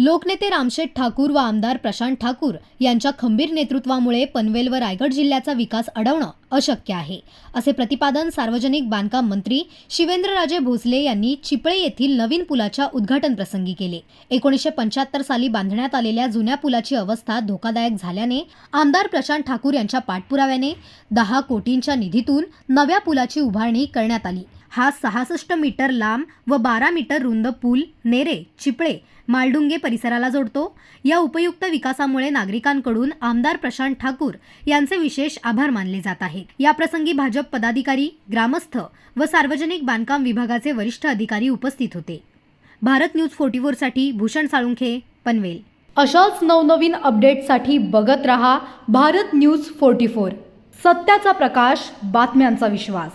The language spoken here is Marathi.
लोकनेते रामशेठ ठाकूर व आमदार प्रशांत ठाकूर यांच्या खंबीर नेतृत्वामुळे पनवेल व रायगड जिल्ह्याचा विकास अडवणं अशक्य आहे. असे प्रतिपादन सार्वजनिक बांधकाम मंत्री शिवेंद्रराजे भोसले यांनी चिपळे येथील नवीन पुलाच्या उद्घाटन प्रसंगी केले. एकोणीसशे पंच्याहत्तर साली बांधण्यात आलेल्या जुन्या पुलाची अवस्था धोकादायक झाल्याने आमदार प्रशांत ठाकूर यांच्या पाठपुराव्याने दहा कोटींच्या निधीतून नव्या पुलाची उभारणी करण्यात आली. हा सहासष्ट मीटर लांब व बारा मीटर रुंद पूल नेरे चिपळे मालडुंगे परिसराला जोडतो. या उपयुक्त विकासामुळे नागरिकांकडून आमदार प्रशांत ठाकूर यांचे विशेष आभार मानले जात आहेत. याप्रसंगी भाजप पदाधिकारी ग्रामस्थ व सार्वजनिक बांधकाम विभागाचे वरिष्ठ अधिकारी उपस्थित होते. भारत न्यूज फोर्टी साठी भूषण साळुंखे पनवेल. अशाच नवनवीन अपडेटसाठी बघत रहा भारत न्यूज फोर्टी फोर सत्याचा प्रकाश बातम्यांचा विश्वास.